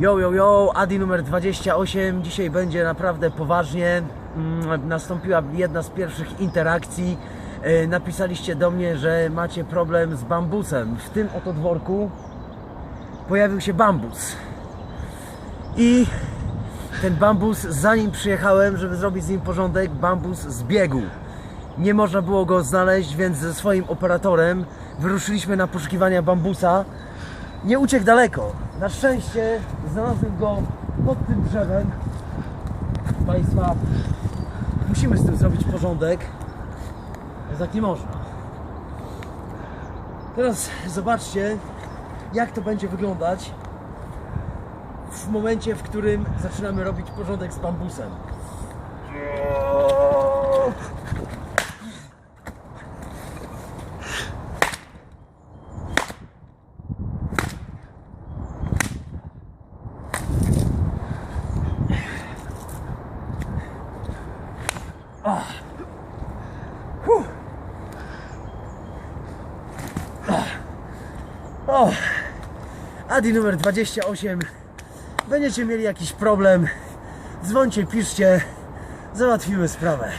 Yo, yo, yo, Adi numer 28. Dzisiaj będzie naprawdę poważnie. Mm, Nastąpiła jedna z pierwszych interakcji. E, Napisaliście do mnie, że macie problem z bambusem. W tym oto dworku pojawił się bambus. I ten bambus, zanim przyjechałem, żeby zrobić z nim porządek, bambus zbiegł. Nie można było go znaleźć, więc ze swoim operatorem wyruszyliśmy na poszukiwania bambusa. Nie uciekł daleko. Na szczęście znalazłem go pod tym drzewem. Państwa, musimy z tym zrobić porządek. Tak nie można. Teraz zobaczcie, jak to będzie wyglądać w momencie, w którym zaczynamy robić porządek z bambusem. O, Adi numer 28. Będziecie mieli jakiś problem, dzwońcie, piszcie, załatwimy sprawę.